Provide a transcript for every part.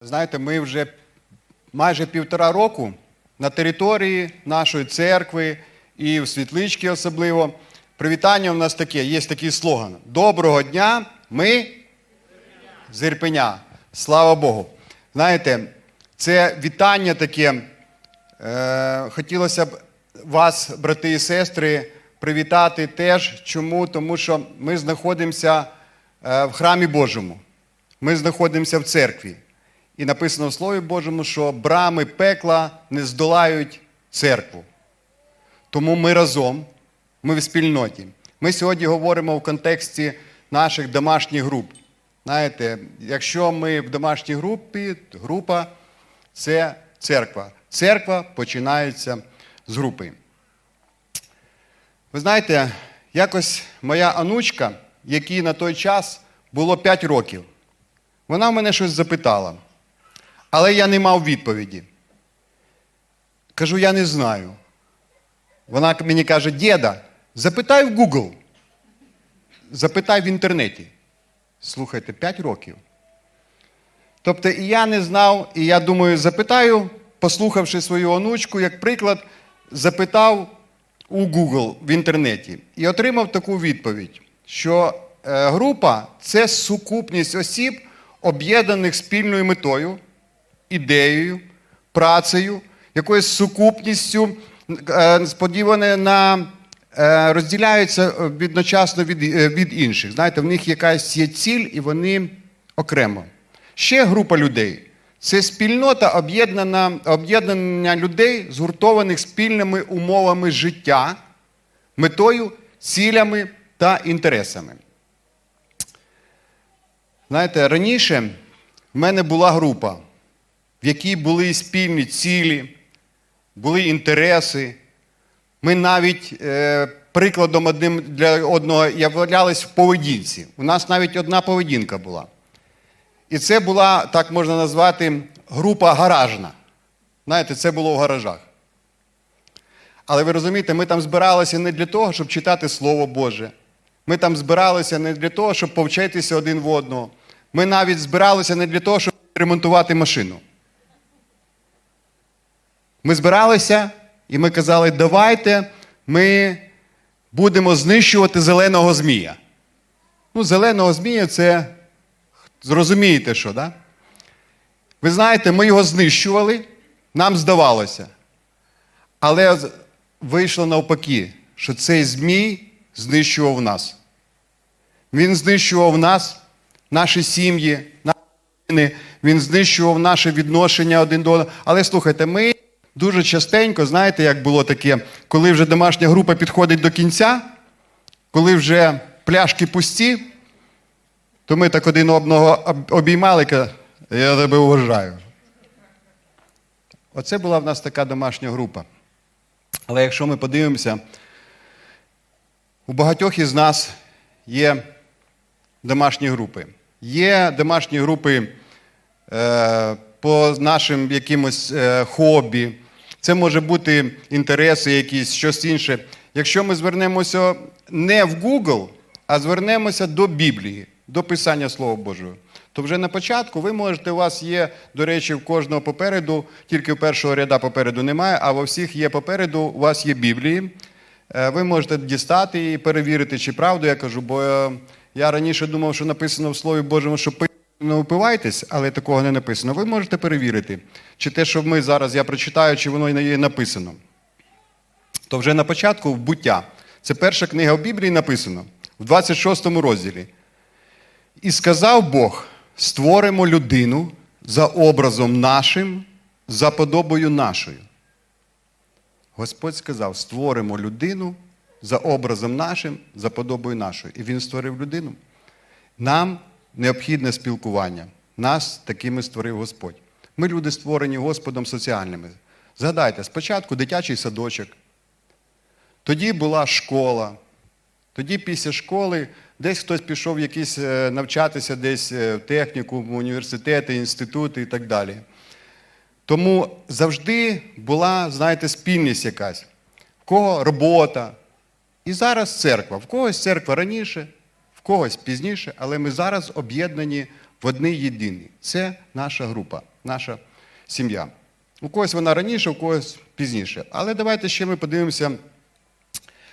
Знаєте, ми вже майже півтора року на території нашої церкви і в світличці особливо. Привітання у нас таке, є такий слоган. Доброго дня, ми з Ірпеня. Слава Богу. Знаєте, це вітання таке. Е, хотілося б вас, брати і сестри, привітати теж. Чому? Тому що ми знаходимося е, в храмі Божому. Ми знаходимося в церкві. І написано в Слові Божому, що брами пекла не здолають церкву. Тому ми разом, ми в спільноті. Ми сьогодні говоримо в контексті наших домашніх груп. Знаєте, якщо ми в домашній групі, група це церква. Церква починається з групи. Ви знаєте, якось моя онучка, якій на той час було 5 років, вона мене щось запитала, але я не мав відповіді. Кажу, я не знаю. Вона мені каже, діда, запитай в Google, запитай в інтернеті. Слухайте, 5 років. Тобто і я не знав, і я думаю, запитаю, послухавши свою онучку, як приклад, запитав у Google в інтернеті і отримав таку відповідь, що е, група це сукупність осіб, об'єднаних спільною метою, ідеєю, працею, якоюсь сукупністю, е, сподіване на е, розділяються відночасно від, е, від інших. Знаєте, в них якась є ціль, і вони окремо. Ще група людей це спільнота об'єднання людей, згуртованих спільними умовами життя, метою, цілями та інтересами. Знаєте, раніше в мене була група, в якій були спільні цілі, були інтереси. Ми навіть е, прикладом одним для одного являлись в поведінці. У нас навіть одна поведінка була. І це була, так можна назвати, група гаражна. Знаєте, це було в гаражах. Але ви розумієте, ми там збиралися не для того, щоб читати Слово Боже. Ми там збиралися не для того, щоб повчитися один в одного. Ми навіть збиралися не для того, щоб ремонтувати машину. Ми збиралися і ми казали, давайте ми будемо знищувати зеленого змія. Ну, зеленого змія це зрозумієте, що, да? Ви знаєте, ми його знищували, нам здавалося. Але вийшло навпаки, що цей змій знищував нас. Він знищував нас, наші сім'ї, наші родини, він знищував наше відношення один до одного. Але слухайте, ми дуже частенько, знаєте, як було таке, коли вже домашня група підходить до кінця, коли вже пляшки пусті, то ми так один одного обіймали, я тебе вважаю. Оце була в нас така домашня група. Але якщо ми подивимося, у багатьох із нас є домашні групи. Є домашні групи е, по нашим якимось е, хобі. Це може бути інтереси якісь, щось інше. Якщо ми звернемося не в Google, а звернемося до Біблії, до Писання Слова Божого, то вже на початку ви можете, у вас є, до речі, в кожного попереду, тільки в першого ряда попереду немає, а во всіх є попереду, у вас є Біблії. Е, Ви можете дістати і перевірити, чи правду я кажу, бо е, я раніше думав, що написано в Слові Божому, що не впивайтесь, але такого не написано. Ви можете перевірити, чи те, що ми зараз я прочитаю, чи воно є написано. То вже на початку в буття. Це перша книга в Біблії написано в 26 розділі. І сказав Бог: створимо людину за образом нашим, за подобою нашою. Господь сказав: створимо людину за образом нашим, за подобою нашою. І Він створив людину. Нам необхідне спілкування. Нас такими створив Господь. Ми люди створені Господом соціальними. Згадайте, спочатку дитячий садочок, тоді була школа. Тоді після школи десь хтось пішов в якісь е, навчатися десь е, в техніку, в університети, інститути і так далі. Тому завжди була, знаєте, спільність якась. В кого робота. І зараз церква. В когось церква раніше, в когось пізніше, але ми зараз об'єднані в одній єдиній. Це наша група, наша сім'я. У когось вона раніше, у когось пізніше. Але давайте ще ми подивимося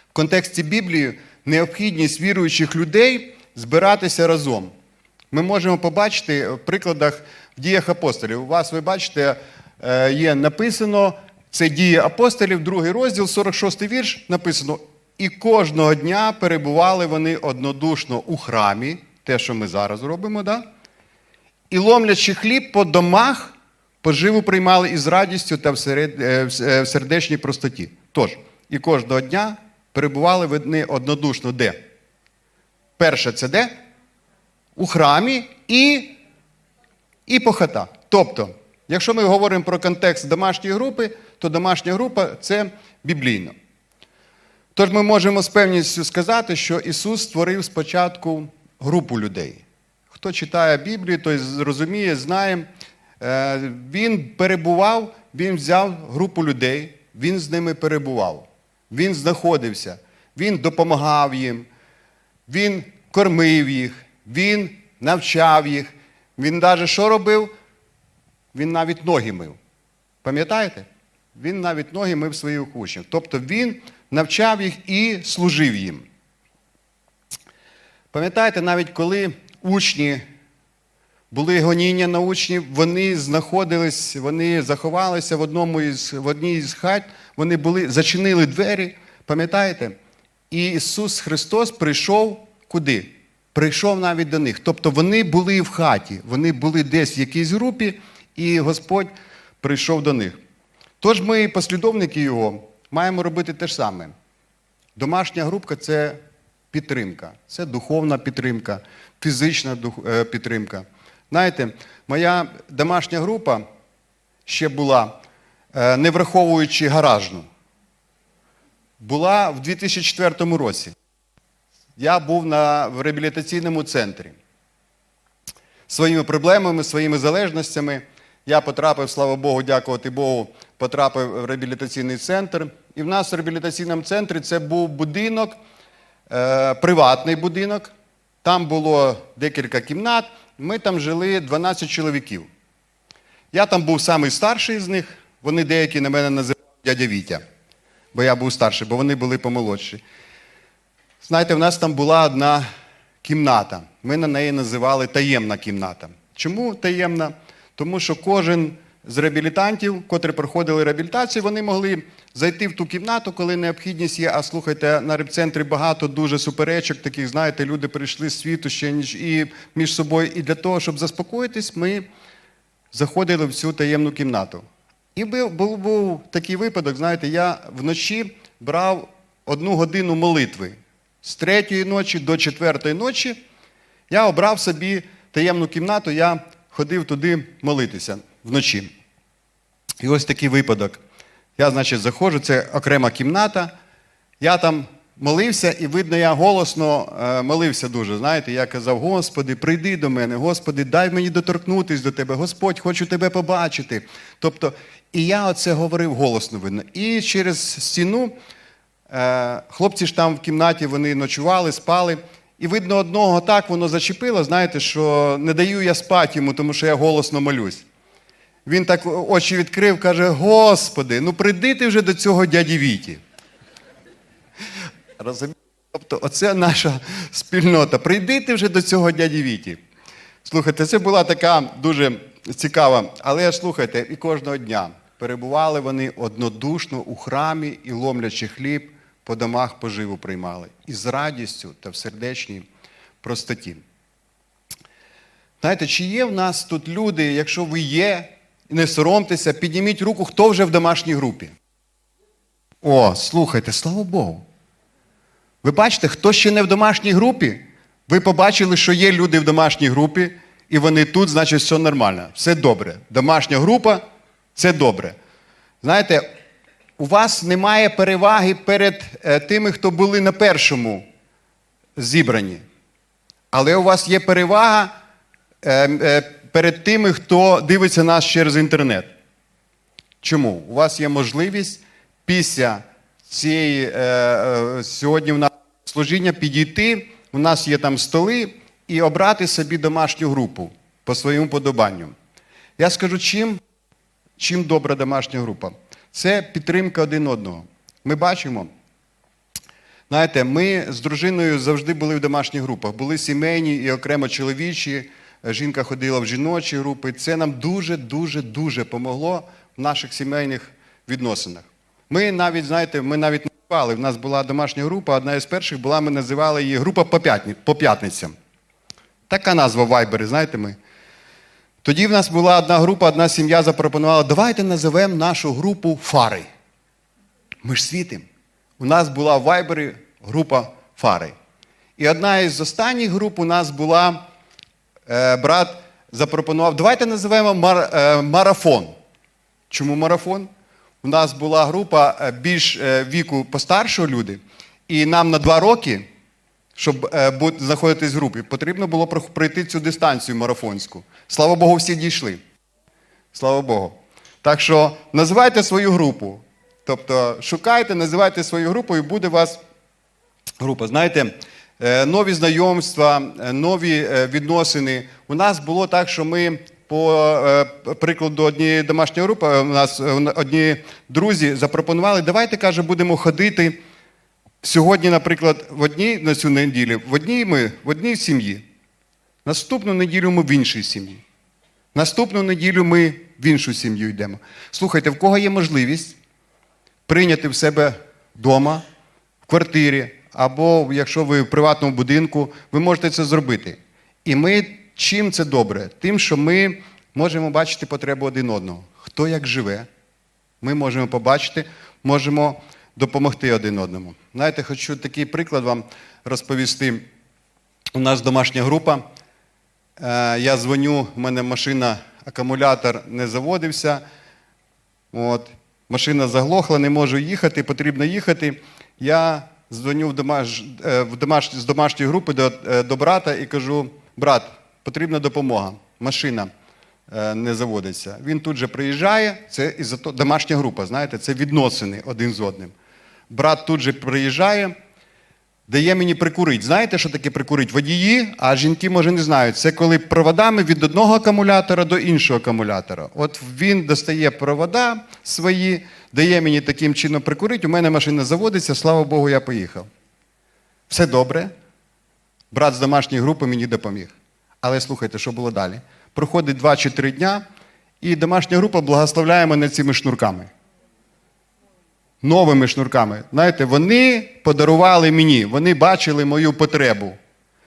в контексті Біблії необхідність віруючих людей збиратися разом. Ми можемо побачити в прикладах в діях апостолів. У вас, ви бачите, е, є написано, це дії апостолів, другий розділ, 46 вірш, написано. І кожного дня перебували вони однодушно у храмі, те, що ми зараз робимо, да? і ломлячи хліб по домах, поживу приймали із радістю та е, е, в сердечній простоті. Тож, і кожного дня перебували вони однодушно де? Перше, це де? У храмі і, і по хатах. Тобто, якщо ми говоримо про контекст домашньої групи, то домашня група це біблійно. Тож ми можемо з певністю сказати, що Ісус створив спочатку групу людей. Хто читає Біблію, той зрозуміє, знає. Е, Він перебував, він взяв групу людей, він з ними перебував, він знаходився, він допомагав їм, він кормив їх, він навчав їх. Він навіть що робив? Він навіть ноги мив. Пам'ятаєте? Він навіть ноги мив своїх учнів. Тобто він навчав їх і служив їм. Пам'ятаєте, навіть коли учні були гоніння на учнів, вони знаходились, вони заховалися в одному із, в одній із хат, вони були, зачинили двері, пам'ятаєте? І Ісус Христос прийшов куди? Прийшов навіть до них. Тобто вони були в хаті, вони були десь в якійсь групі, і Господь прийшов до них. Тож ми, послідовники Його, маємо робити те ж саме. Домашня групка це підтримка, це духовна підтримка, фізична е, підтримка. Знаєте, моя домашня група ще була, е, не враховуючи гаражну, була в 2004 році. Я був на, в реабілітаційному центрі. Своїми проблемами, своїми залежностями. Я потрапив, слава Богу, дякувати Богу, потрапив в реабілітаційний центр. І в нас в реабілітаційному центрі це був будинок, е, приватний будинок. Там було декілька кімнат. Ми там жили 12 чоловіків. Я там був самий старший з них. Вони деякі на мене називали дядя Вітя, бо я був старший, бо вони були помолодші. Знаєте, в нас там була одна кімната. Ми на неї називали таємна кімната. Чому таємна? Тому що кожен з реабілітантів, котрі проходили реабілітацію, вони могли зайти в ту кімнату, коли необхідність є. А слухайте, на репцентрі багато дуже суперечок, таких, знаєте, люди прийшли з світу ще ніж і між собою. І для того, щоб заспокоїтись, ми заходили в цю таємну кімнату. І був, був, був такий випадок, знаєте, я вночі брав одну годину молитви з третьої ночі до четвертої ночі. Я обрав собі таємну кімнату, я ходив туди молитися вночі. І ось такий випадок. Я, значить, заходжу, це окрема кімната. Я там молився, і видно, я голосно е, молився дуже. Знаєте, я казав: Господи, прийди до мене, Господи, дай мені доторкнутись до Тебе, Господь, хочу тебе побачити. Тобто, і я оце говорив голосно видно. І через стіну е, хлопці ж там в кімнаті вони ночували, спали. І видно, одного так воно зачепило, знаєте, що не даю я спати йому, тому що я голосно молюсь. Він так очі відкрив, каже: Господи, ну прийди ти вже до цього дяді Віті. Розумієте? Тобто, оце наша спільнота. Прийди ти вже до цього дяді Віті. Слухайте, це була така дуже цікава, але слухайте, і кожного дня перебували вони однодушно у храмі і ломлячи хліб, по домах поживу приймали. І з радістю та в сердечній простоті. Знаєте, чи є в нас тут люди, якщо ви є, не соромтеся, підніміть руку, хто вже в домашній групі. О, слухайте, слава Богу. Ви бачите, хто ще не в домашній групі, ви побачили, що є люди в домашній групі, і вони тут, значить, все нормально, все добре. Домашня група це добре. Знаєте, у вас немає переваги перед е, тими, хто були на першому зібранні. Але у вас є перевага е, е, перед тими, хто дивиться нас через інтернет. Чому? У вас є можливість після цієї е, е, сьогодні в нас служіння підійти, у нас є там столи, і обрати собі домашню групу. по своєму подобанню. Я скажу, чим, чим добра домашня група? Це підтримка один одного. Ми бачимо, знаєте, ми з дружиною завжди були в домашніх групах. Були сімейні і окремо чоловічі. Жінка ходила в жіночі групи. Це нам дуже, дуже, дуже помогло в наших сімейних відносинах. Ми навіть, знаєте, ми навіть називали, в нас була домашня група, одна із перших була, ми називали її група по, п'ятні, по п'ятницям. Така назва в Вайбері, знаєте ми. Тоді в нас була одна група, одна сім'я запропонувала, давайте називемо нашу групу Фари. Ми ж світимо. У нас була в Вайбері група Фари. І одна із останніх груп у нас була, брат запропонував, давайте називаємо мар, е, марафон. Чому марафон? У нас була група е, більш е, віку постаршого люди, і нам на два роки, щоб е, знаходитись в групі, потрібно було пройти цю дистанцію марафонську. Слава Богу, всі дійшли. Слава Богу. Так що називайте свою групу. Тобто шукайте, називайте свою групу, і буде у вас група. Знаєте, е, нові знайомства, е, нові е, відносини. У нас було так, що ми по е, прикладу однієї домашньої групи, е, у нас е, одні друзі запропонували, давайте, каже, будемо ходити сьогодні, наприклад, в одній на цю неділю, в одній ми в одній сім'ї. Наступну неділю ми в іншій сім'ї. Наступну неділю ми в іншу сім'ю йдемо. Слухайте, в кого є можливість прийняти в себе вдома, в квартирі, або якщо ви в приватному будинку, ви можете це зробити. І ми чим це добре? Тим, що ми можемо бачити потребу один одного. Хто як живе, ми можемо побачити, можемо допомогти один одному. Знаєте, хочу такий приклад вам розповісти. У нас домашня група. Е, Я дзвоню, в мене машина, акумулятор не заводився. От. Машина заглохла, не можу їхати, потрібно їхати. Я дзвоню в домаш... е, в домаш... з домашньої групи до, е, до брата і кажу: брат, потрібна допомога. Машина е, не заводиться. Він тут же приїжджає, це із домашня група, знаєте, це відносини один з одним. Брат тут же приїжджає, дає мені прикурить. Знаєте, що таке прикурить? Водії, а жінки, може, не знають. Це коли проводами від одного акумулятора до іншого акумулятора. От він достає провода свої, дає мені таким чином прикурить. У мене машина заводиться, слава Богу, я поїхав. Все добре. Брат з домашньої групи мені допоміг. Але слухайте, що було далі? Проходить два чи три дня, і домашня група благословляє мене цими шнурками новими шнурками. Знаєте, вони подарували мені, вони бачили мою потребу.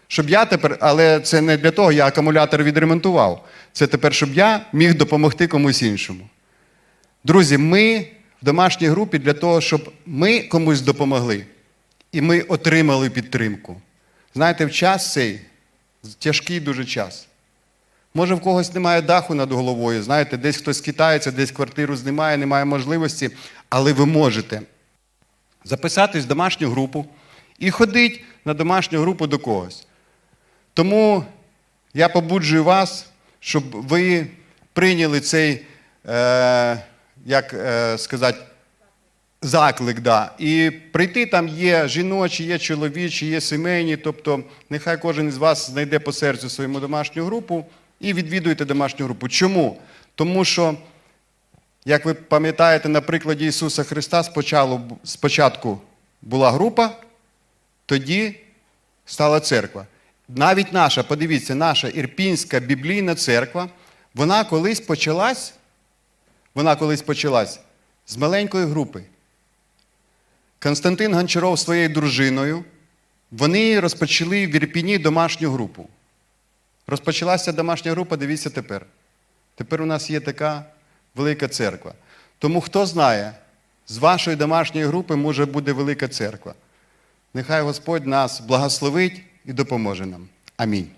Щоб я тепер, але це не для того, я акумулятор відремонтував. Це тепер, щоб я міг допомогти комусь іншому. Друзі, ми в домашній групі для того, щоб ми комусь допомогли, і ми отримали підтримку. Знаєте, в час цей тяжкий дуже час. Може, в когось немає даху над головою, знаєте, десь хтось китається, десь квартиру знімає, немає можливості, але ви можете записатись в домашню групу і ходити на домашню групу до когось. Тому я побуджую вас, щоб ви прийняли цей, е, як е, сказати, заклик, да. І прийти там є жіночі, є чоловічі, є сімейні. Тобто, нехай кожен із вас знайде по серцю свою домашню групу і відвідуйте домашню групу. Чому? Тому що, як ви пам'ятаєте, на прикладі Ісуса Христа спочатку була група, тоді стала церква. Навіть наша, подивіться, наша Ірпінська біблійна церква, вона колись почалась, вона колись почалась з маленької групи. Константин Гончаров своєю дружиною, вони розпочали в Ірпіні домашню групу. Розпочалася домашня група, дивіться тепер. Тепер у нас є така велика церква. Тому хто знає, з вашої домашньої групи може бути велика церква. Нехай Господь нас благословить і допоможе нам. Амінь.